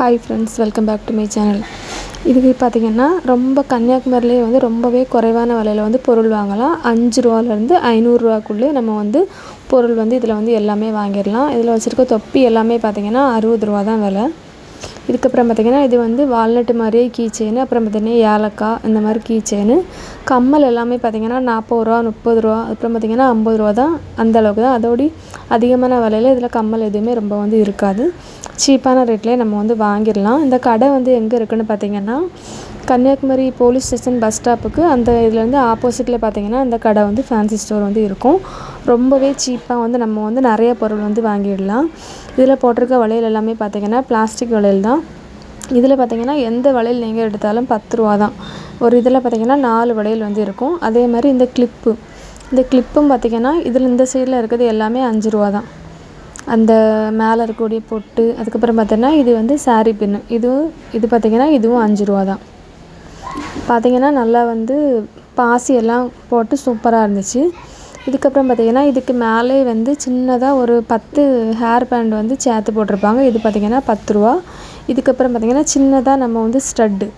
Hi friends welcome back to my channel இதுக்கு பார்த்திங்கன்னா ரொம்ப கன்னியாகுமரியிலே வந்து ரொம்பவே குறைவான விலையில் வந்து பொருள் வாங்கலாம். அஞ்சு ரூபாலேருந்து ஐநூறுரூவாக்குள்ளே நம்ம வந்து பொருள் வந்து இதில் வந்து எல்லாமே வாங்கிடலாம். இதில் வச்சுருக்க தொப்பி எல்லாமே பார்த்திங்கன்னா அறுபது ரூபா தான் விலை. இதுக்கப்புறம் பார்த்திங்கன்னா இது வந்து வால்நட்டு மாதிரியே கீ செயின் அப்புறம் பார்த்திங்கன்னா ஏலக்காய் இந்த மாதிரி கீ செயின் கம்மல் எல்லாமே பார்த்திங்கன்னா நாற்பது ரூபா முப்பது ரூபா அப்புறம் பார்த்திங்கன்னா ஐம்பது ரூபா தான். அந்த அளவுக்கு தான். அதோடி அதிகமான விலையில் இதில் கம்மல் எதுவுமே ரொம்ப வந்து இருக்காது. சீப்பான ரேட்லேயே நம்ம வந்து வாங்கிடலாம். இந்த கடை வந்து எங்கே இருக்குன்னு பார்த்தீங்கன்னா கன்னியாகுமரி போலீஸ் ஸ்டேஷன் பஸ் ஸ்டாப்புக்கு. அந்த இதுலேருந்து ஆப்போசிட்டில் பார்த்திங்கன்னா அந்த கடை வந்து ஃபேன்சி ஸ்டோர் வந்து இருக்கும். ரொம்பவே சீப்பாக வந்து நம்ம வந்து நிறைய பொருள் வந்து வாங்கிடலாம். இதில் போட்டிருக்க வளையல் எல்லாமே பார்த்திங்கன்னா பிளாஸ்டிக் வளையல் தான். இதில் பார்த்திங்கன்னா எந்த வளையல் நீங்கள் எடுத்தாலும் பத்து ரூபா தான். ஒரு இதில் பார்த்திங்கன்னா நாலு வளையல் வந்து இருக்கும். அதே மாதிரி இந்த கிளிப்பு இந்த கிளிப்பும் பார்த்திங்கன்னா இதில் இந்த சைடில் இருக்கிறது எல்லாமே அஞ்சு ரூபா தான். அந்த மேலே இருக்கக்கூடிய பொட்டு அதுக்கப்புறம் பார்த்தோன்னா இது வந்து சாரீ பின்னு இதுவும் இது பார்த்திங்கன்னா இதுவும் அஞ்சு ரூபா தான். பார்த்திங்கன்னா நல்லா வந்து பாசி எல்லாம் போட்டு சூப்பராக இருந்துச்சு. இதுக்கப்புறம் பார்த்திங்கன்னா இதுக்கு மேலே வந்து சின்னதாக ஒரு பத்து ஹேர் பேண்ட் வந்து சேர்த்து போட்டிருப்பாங்க. இது பார்த்திங்கன்னா பத்து ரூபா. இதுக்கப்புறம் பார்த்திங்கன்னா சின்னதாக நம்ம வந்து ஸ்டட்டு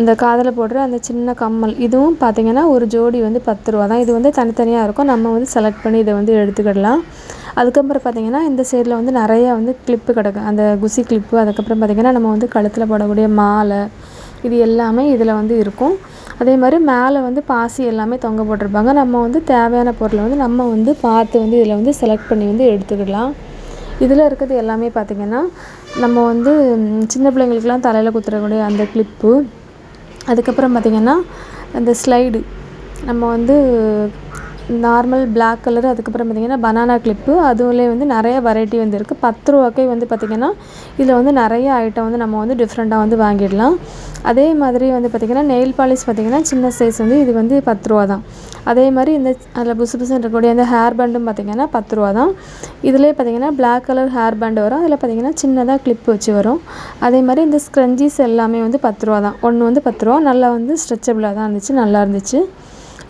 அந்த காதில் போடுற அந்த சின்ன கம்மல் இதுவும் பார்த்திங்கன்னா ஒரு ஜோடி வந்து பத்து ரூபா தான். இது வந்து தனித்தனியாக இருக்கும். நம்ம வந்து செலக்ட் பண்ணி இதை வந்து எடுத்துக்கிடலாம். அதுக்கப்புறம் பார்த்திங்கன்னா இந்த சைடில் வந்து நிறையா வந்து கிளிப்பு கிடக்கும் அந்த குசி கிளிப்பு அதுக்கப்புறம் பார்த்திங்கன்னா நம்ம வந்து கழுத்தில் போடக்கூடிய மாலை இது எல்லாமே இதில் வந்து இருக்கும். அதே மாதிரி மேலே வந்து பாசி எல்லாமே தொங்க போட்டிருப்பாங்க. நம்ம வந்து தேவையான பொருளை வந்து நம்ம வந்து பார்த்து வந்து இதில் வந்து செலக்ட் பண்ணி வந்து எடுத்துக்கிடலாம். இதில் இருக்கிறது எல்லாமே பார்த்திங்கன்னா நம்ம வந்து சின்ன பிள்ளைங்களுக்குலாம் தலையில் குத்துறக்கூடிய அந்த கிளிப்பு அதுக்கப்புறம் பார்த்திங்கன்னா அந்த ஸ்லைடு நம்ம வந்து நார்மல் பிளாக் கலர் அதுக்கப்புறம் பார்த்திங்கன்னா பனானா கிளிப்பு அதுவுலே வந்து நிறைய வெரைட்டி வந்து இருக்குது பத்து ரூபாக்கே வந்து பார்த்திங்கன்னா இதில் வந்து நிறைய ஐட்டம் வந்து நம்ம வந்து டிஃப்ரெண்ட்டாக வந்து வாங்கிடலாம். அதே மாதிரி வந்து பார்த்திங்கன்னா நெயில் பாலிஷ் பார்த்திங்கன்னா சின்ன சைஸ் வந்து இது வந்து பத்து ரூபா தான் அதே மாதிரி இந்த அதில் புசு புசுன்னு இருக்கக்கூடிய அந்த ஹேர் பேண்டும் பார்த்திங்கன்னா பத்து ரூபா தான் இதிலே பார்த்திங்கன்னா பிளாக் கலர் ஹேர் பேண்டு வரும். அதில் பார்த்திங்கன்னா சின்னதாக கிளிப் வச்சு வரும். அதே மாதிரி இந்த ஸ்க்ரஞ்சிஸ் எல்லாமே வந்து பத்து ரூபா தான் ஒன்று வந்து பத்து ரூபா நல்லா வந்து ஸ்ட்ரெச்சபிளாக தான் இருந்துச்சு நல்லா இருந்துச்சு.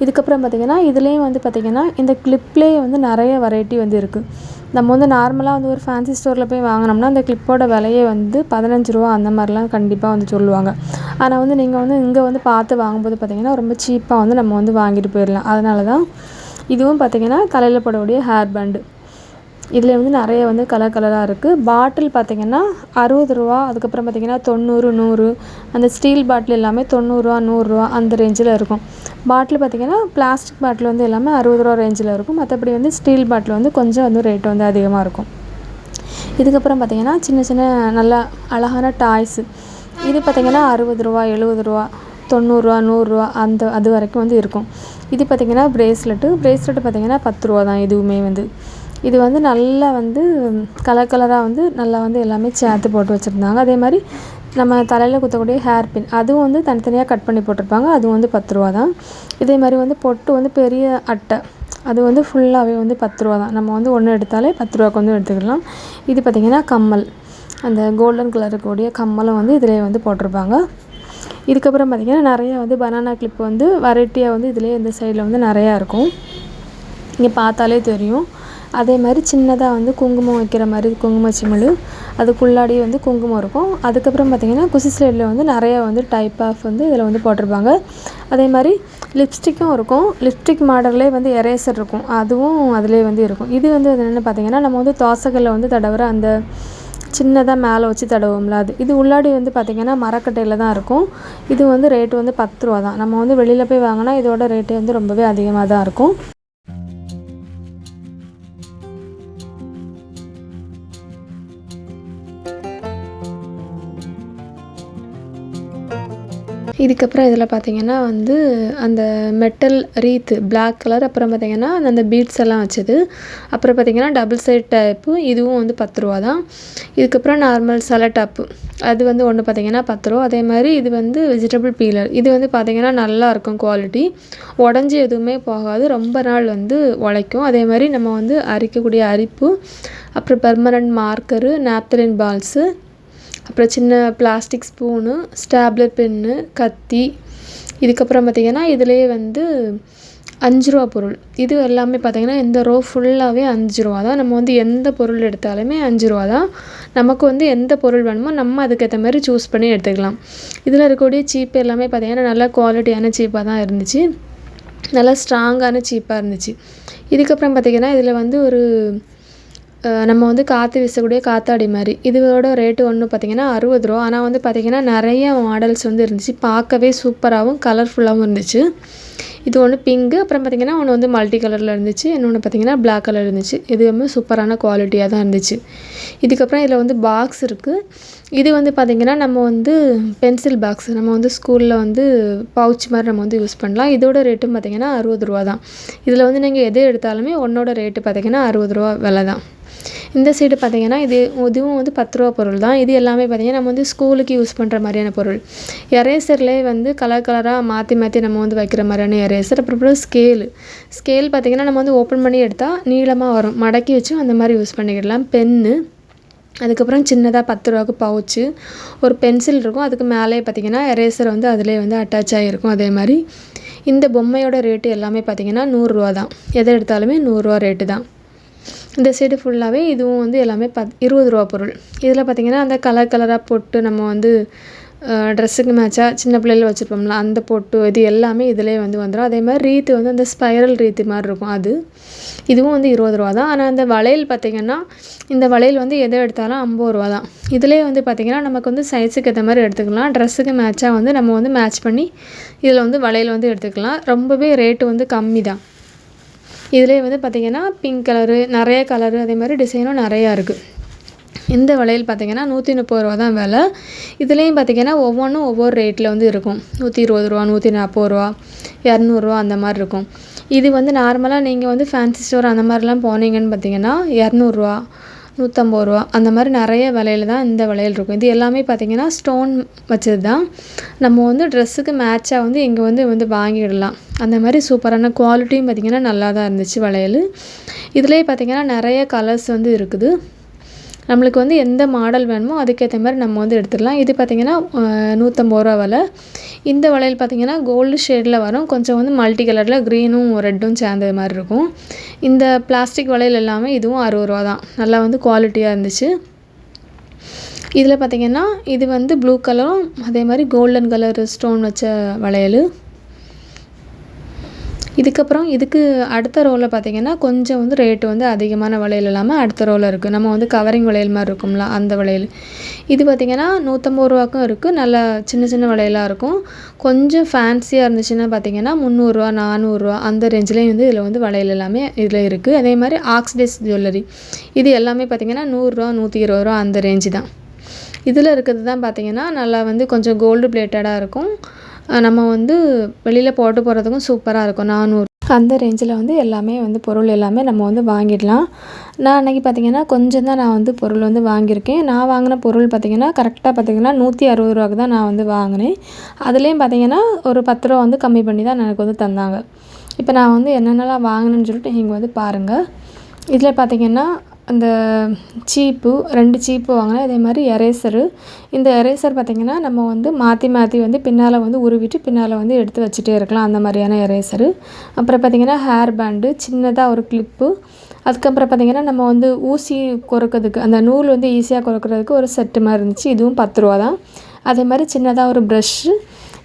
இதுக்கப்புறம் பார்த்திங்கன்னா இதுலேயும் வந்து பார்த்திங்கன்னா இந்த கிளிப்லேயே வந்து நிறைய வெரைட்டி வந்து இருக்குது நம்ம வந்து நார்மலாக வந்து ஒரு ஃபேன்சி ஸ்டோரில் போய் வாங்கினோம்னா அந்த கிளிப்போட விலையே வந்து பதினஞ்சு ரூபா அந்த மாதிரிலாம் கண்டிப்பாக வந்து சொல்லுவாங்க. ஆனால் வந்து நீங்கள் வந்து இங்கே வந்து பார்த்து வாங்கும்போது பார்த்திங்கன்னா ரொம்ப சீப்பாக வந்து நம்ம வந்து வாங்கிட்டு போயிடலாம். அதனால தான் இதுவும் பார்த்திங்கன்னா தலையில் போடக்கூடிய ஹேர் பேண்டு இதில் வந்து நிறைய வந்து கலர் கலராக இருக்குது பாட்டில் பார்த்திங்கன்னா அறுபது ரூபா அதுக்கப்புறம் பார்த்திங்கன்னா தொண்ணூறு நூறு. அந்த ஸ்டீல் பாட்டில் எல்லாமே தொண்ணூறுரூவா நூறுரூவா அந்த ரேஞ்சில் இருக்கும். பாட்டில் பார்த்திங்கன்னா பிளாஸ்டிக் பாட்டில் வந்து எல்லாமே அறுபது ரூபா ரேஞ்சில் இருக்கும். மற்றபடி வந்து ஸ்டீல் பாட்டில் வந்து கொஞ்சம் வந்து ரேட் வந்து அதிகமாக இருக்கும். இதுக்கப்புறம் பார்த்திங்கன்னா சின்ன சின்ன நல்லா அழகான டாய்ஸு இது பார்த்திங்கன்னா அறுபது ரூபா எழுபது ரூபா தொண்ணூறுரூவா நூறுரூவா அந்த அது வரைக்கும் வந்து இருக்கும். இது பார்த்திங்கன்னா ப்ரேஸ்லெட்டு ப்ரேஸ்லெட்டு பார்த்திங்கன்னா பத்து ரூபா தான் எதுவுமே வந்து. இது வந்து நல்லா வந்து கலர் கலராக வந்து நல்லா வந்து எல்லாமே சேர்த்து போட்டு வச்சுருந்தாங்க. அதே மாதிரி நம்ம தலையில் குத்தக்கூடிய ஹேர் பின் அதுவும் வந்து தனித்தனியாக கட் பண்ணி போட்டிருப்பாங்க. அதுவும் வந்து பத்து ரூபா தான். இதே மாதிரி வந்து பொட்டு வந்து பெரிய அட்டை அது வந்து ஃபுல்லாகவே வந்து பத்து ரூபா தான். நம்ம வந்து ஒன்று எடுத்தாலே பத்து ரூபாக்கு வந்து எடுத்துக்கலாம். இது பார்த்திங்கன்னா கம்மல். அந்த கோல்டன் கலர் இருக்கக்கூடிய கம்மலும் வந்து இதிலே வந்து போட்டிருப்பாங்க. இதுக்கப்புறம் பார்த்திங்கன்னா நிறையா வந்து பனானா கிளிப் வந்து வெரைட்டியாக வந்து இதிலே இந்த சைடில் வந்து நிறையா இருக்கும். இங்கே பார்த்தாலே தெரியும். அதே மாதிரி சின்னதாக வந்து குங்குமம் வைக்கிற மாதிரி குங்கும சிமிழு. அதுக்குள்ளாடி வந்து குங்குமம் இருக்கும். அதுக்கப்புறம் பார்த்திங்கன்னா குசி ஸ்லைடில் வந்து நிறைய வந்து டைப் ஆஃப் வந்து இதில் வந்து போட்டிருப்பாங்க. அதே மாதிரி லிப்ஸ்டிக்கும் இருக்கும். லிப்ஸ்டிக் மாடல்லே வந்து எரேசர் இருக்கும். அதுவும் அதிலே வந்து இருக்கும். இது வந்து என்னென்னு பார்த்திங்கன்னா நம்ம வந்து தோசைகளில் வந்து தடவுற அந்த சின்னதாக மேலே வச்சு தடவும்ல அது. இது உள்ளாடி வந்து பார்த்திங்கன்னா மரக்கட்டையில் தான் இருக்கும். இது வந்து ரேட்டு வந்து பத்து ரூபா தான் நம்ம வந்து வெளியில் போய் வாங்கினா இதோட ரேட்டு வந்து ரொம்பவே அதிகமாக தான் இருக்கும். இதுக்கப்புறம் இதில் பார்த்தீங்கன்னா வந்து அந்த மெட்டல் ரீத்து பிளாக் கலர் அப்புறம் பார்த்திங்கன்னா அந்த பீட்ஸ் எல்லாம் வச்சது. அப்புறம் பார்த்திங்கன்னா டபுள் சைட் டைப்பு இதுவும் வந்து பத்து ரூபா தான். இதுக்கப்புறம் நார்மல் சல டாப்பு அது வந்து ஒன்று பார்த்தீங்கன்னா பத்து ரூபா. அதே மாதிரி இது வந்து வெஜிடபிள் பீலர் இது வந்து பார்த்திங்கன்னா நல்லா இருக்கும் குவாலிட்டி உடஞ்சி எதுவுமே போகாது ரொம்ப நாள் வந்து உழைக்கும். அதே மாதிரி நம்ம வந்து அரிக்கக்கூடிய அரிப்பு அப்புறம் பெர்மனன்ட் மார்க்கரு நாப்தலின் பால்ஸு அப்புறம் சின்ன பிளாஸ்டிக் ஸ்பூனு ஸ்டாப்லர் பென்னு கத்தி. இதுக்கப்புறம் பார்த்திங்கன்னா இதிலேயே வந்து அஞ்சு ரூபா பொருள். இது எல்லாமே பார்த்திங்கன்னா இந்த ரோ ஃபுல்லாகவே அஞ்சு ரூபா தான். நம்ம வந்து எந்த பொருள் எடுத்தாலுமே அஞ்சு ரூபா தான். நமக்கு வந்து எந்த பொருள் வேணுமோ நம்ம அதுக்கேற்ற மாதிரி சூஸ் பண்ணி எடுத்துக்கலாம். இதில் இருக்கக்கூடிய சீப்பு எல்லாமே பார்த்திங்கன்னா நல்லா குவாலிட்டியான சீப்பாக தான் இருந்துச்சு. நல்லா ஸ்ட்ராங்கான சீப்பாக இருந்துச்சு. இதுக்கப்புறம் பார்த்திங்கன்னா இதில் வந்து ஒரு நம்ம வந்து காற்று வீசக்கூடிய காத்தாடி மாதிரி. இதோட ரேட்டு ஒன்று பார்த்திங்கன்னா அறுபது ரூபா. ஆனால் வந்து பார்த்திங்கன்னா நிறைய மாடல்ஸ் வந்து இருந்துச்சு. பார்க்கவே சூப்பராகவும் கலர்ஃபுல்லாகவும் இருந்துச்சு. இது ஒன்று பிங்கு அப்புறம் பார்த்திங்கன்னா ஒன்று வந்து மல்டி கலரில் இருந்துச்சு. இன்னொன்று பார்த்திங்கன்னா பிளாக் கலர் இருந்துச்சு. இதுவுமே சூப்பரான குவாலிட்டியாக தான் இருந்துச்சு. இதுக்கப்புறம் இதில் வந்து பாக்ஸ் இருக்குது இது வந்து பார்த்திங்கன்னா நம்ம வந்து பென்சில் பாக்ஸ் நம்ம வந்து ஸ்கூலில் வந்து பவுச் மாதிரி நம்ம வந்து யூஸ் பண்ணலாம். இதோட ரேட்டும் பார்த்திங்கன்னா அறுபது ரூபா தான். இதில் வந்து நீங்கள் எது எடுத்தாலுமே ஒன்றோட ரேட்டு பார்த்திங்கன்னா அறுபது ரூபா விலை தான். இந்த சைடு பார்த்திங்கன்னா இது இதுவும் வந்து பத்து ரூபா பொருள் தான். இது எல்லாமே பார்த்திங்கன்னா நம்ம வந்து ஸ்கூலுக்கு யூஸ் பண்ணுற மாதிரியான பொருள். எரேசர்லேயே வந்து கலர் கலராக மாற்றி மாற்றி நம்ம வந்து வைக்கிற மாதிரியான எரேசர் அப்புறம் ஸ்கேலு ஸ்கேல் பார்த்திங்கன்னா நம்ம வந்து ஓப்பன் பண்ணி எடுத்தால் நீளமாக வரும். மடக்கி வச்சும் அந்த மாதிரி யூஸ் பண்ணிக்கிடலாம். பென்னு அதுக்கப்புறம் சின்னதாக பத்து ரூபாய்க்கு பவுச்சு ஒரு பென்சில் இருக்கும். அதுக்கு மேலே பார்த்திங்கன்னா எரேசர் வந்து அதிலே வந்து அட்டாச் ஆகிருக்கும் அதே மாதிரி இந்த பொம்மையோட ரேட்டு எல்லாமே பார்த்திங்கன்னா நூறுரூவா தான். எதை எடுத்தாலுமே நூறுரூவா ரேட்டு தான். இந்த சைடு ஃபுல்லாகவே இதுவும் வந்து எல்லாமே பத் இருபது ரூபா பொருள். இதில் பார்த்திங்கன்னா அந்த கலர் கலராக போட்டு நம்ம வந்து ட்ரெஸ்ஸுக்கு மேட்சாக சின்ன பிள்ளைகள் வச்சுருப்போம்ல அந்த பொட்டு இது எல்லாமே இதிலே வந்து வந்துடும் அதே மாதிரி ரீத்து வந்து அந்த ஸ்பைரல் ரீத்து மாதிரி இருக்கும் அது. இதுவும் வந்து இருபது ரூபா தான். ஆனால் அந்த வளையல் பார்த்திங்கன்னா இந்த வளையல் வந்து எதை எடுத்தாலும் ஐம்பது ரூபா தான். இதிலே வந்து பார்த்திங்கன்னா நமக்கு வந்து சைஸுக்கு ஏற்ற மாதிரி எடுத்துக்கலாம். ட்ரெஸ்ஸுக்கு மேட்சாக வந்து நம்ம வந்து மேட்ச் பண்ணி இதில் வந்து வளையல் வந்து எடுத்துக்கலாம். ரொம்பவே ரேட்டு வந்து கம்மி தான். இதிலே வந்து பார்த்திங்கன்னா பிங்க் கலரு நிறைய கலரு அதே மாதிரி டிசைனும் நிறையா இருக்குது இந்த வளையல் பார்த்திங்கன்னா நூற்றி முப்பது ரூபா தான் விலை. இதுலேயும் பார்த்திங்கன்னா ஒவ்வொன்றும் ஒவ்வொரு ரேட்டில் வந்து இருக்கும். நூற்றி இருபது ரூபா நூற்றி நாற்பது ரூபா இரநூறுவா அந்த மாதிரி இருக்கும். இது வந்து நார்மலாக நீங்கள் வந்து ஃபேன்சி ஸ்டோர் அந்த மாதிரிலாம் போனீங்கன்னு பார்த்தீங்கன்னா இரநூறுவா நூற்றம்பது ரூபா. அந்த மாதிரி நிறைய விலையில தான் இந்த வளையல் இருக்கும். இது எல்லாமே பார்த்திங்கன்னா ஸ்டோன் வச்சது தான். நம்ம வந்து ட்ரெஸ்ஸுக்கு மேட்சாக வந்து இங்கே வந்து வந்து வாங்கிடலாம். அந்த மாதிரி சூப்பரான குவாலிட்டியும் பார்த்திங்கன்னா நல்லா தான் இருந்துச்சு வளையல் இதுலேயே பார்த்திங்கன்னா நிறைய கலர்ஸ் வந்து இருக்குது. நம்மளுக்கு வந்து எந்த மாடல் வேணுமோ அதுக்கேற்ற மாதிரி நம்ம வந்து எடுத்துடலாம். இது பார்த்திங்கன்னா நூற்றம்பது ரூபா வலை. இந்த வளையல் பார்த்திங்கன்னா கோல்டு ஷேடில் வரும். கொஞ்சம் வந்து மல்டி கலரில் க்ரீனும் ரெட்டும் சேர்ந்தது மாதிரி இருக்கும். இந்த பிளாஸ்டிக் வளையல் எல்லாமே இதுவும் அறுபது ரூபா தான். நல்லா வந்து குவாலிட்டியாக இருந்துச்சு. இதில் பார்த்திங்கன்னா இது வந்து ப்ளூ கலரும் அதே மாதிரி கோல்டன் கலர் ஸ்டோன் வச்ச வளையல் இதுக்கப்புறம் இதுக்கு அடுத்த ரோவில் பார்த்திங்கன்னா கொஞ்சம் வந்து ரேட்டு வந்து அதிகமான வளையல் இல்லாமல் அடுத்த ரோவில் இருக்குது நம்ம வந்து கவரிங் வளையல் மாதிரி இருக்கும்ல அந்த வளையல். இது பார்த்திங்கன்னா நூற்றம்பது ரூபாக்கும் இருக்குது நல்லா சின்ன சின்ன வளையலாக இருக்கும். கொஞ்சம் ஃபேன்சியாக இருந்துச்சுன்னா பார்த்திங்கன்னா முந்நூறுரூவா நானூறுரூவா அந்த ரேஞ்சிலையும் வந்து இதில் வந்து வளையல் எல்லாமே இதில் இருக்குது அதே மாதிரி ஆக்ஸ்டைஸ் ஜுவல்லரி இது எல்லாமே பார்த்திங்கன்னா நூறுரூவா நூற்றி இருபது ரூபா அந்த ரேஞ்சு தான். இதில் இருக்கிறது தான் பார்த்திங்கன்னா நல்லா வந்து கொஞ்சம் கோல்டு பிளேட்டடாக இருக்கும். நம்ம வந்து வெளியில் போட்டு போகிறதுக்கும் சூப்பராக இருக்கும். நானூறு. அந்த ரேஞ்சில் வந்து எல்லாமே வந்து பொருள் எல்லாமே நம்ம வந்து வாங்கிடலாம். நான் அன்றைக்கி பார்த்திங்கன்னா கொஞ்சம் தான் நான் வந்து பொருள் வந்து வாங்கியிருக்கேன். நான் வாங்கின பொருள் பார்த்திங்கன்னா கரெக்டாக பார்த்திங்கன்னா நூற்றி அறுபது ரூபாக்கு தான் நான் வந்து வாங்கினேன். அதுலேயும் பார்த்திங்கன்னா ஒரு பத்து ரூபா வந்து கம்மி பண்ணி தான் எனக்கு வந்து தந்தாங்க. இப்போ நான் வந்து என்னென்னலாம் வாங்கினேன்னு சொல்லிட்டு நீங்கள் வந்து பாருங்கள் இதில் பார்த்திங்கன்னா அந்த சீப்பு ரெண்டு சீப்பு வாங்கினேன் அதே மாதிரி எரேசரு இந்த எரேசர் பார்த்திங்கன்னா நம்ம வந்து மாற்றி மாற்றி வந்து பின்னால் வந்து உருவிட்டு பின்னால் வந்து எடுத்து வச்சுட்டே இருக்கலாம் அந்த மாதிரியான எரேசரு அப்புறம் பார்த்திங்கன்னா ஹேர் பேண்டு சின்னதாக ஒரு கிளிப்பு அதுக்கப்புறம் பார்த்திங்கன்னா நம்ம வந்து ஊசி கொறுக்கிறதுக்கு அந்த நூல் வந்து ஈஸியாக கொறுக்கிறதுக்கு ஒரு செட்டு மாதிரி இருந்துச்சு. இதுவும் பத்து ரூபா தான். அதே மாதிரி சின்னதாக ஒரு ப்ரஷ்ஷு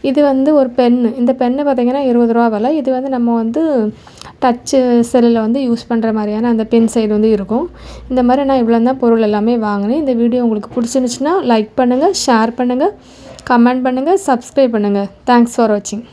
இது வந்து ஒரு பென்னு இந்த பென்னு பார்த்திங்கன்னா இருபது ரூபா விலை. இது வந்து நம்ம வந்து டச்சு செல்லில் வந்து யூஸ் பண்ணுற மாதிரியான அந்த பென் சைடு வந்து இருக்கும். இந்த மாதிரி நான் இவ்வளோ தான் பொருள் எல்லாமே வாங்கினேன். இந்த வீடியோ உங்களுக்கு பிடிச்சிருந்துச்சின்னா லைக் பண்ணுங்கள் ஷேர் பண்ணுங்கள் கமெண்ட் பண்ணுங்கள் சப்ஸ்கிரைப் பண்ணுங்கள் தேங்க்ஸ் ஃபார் வாட்சிங்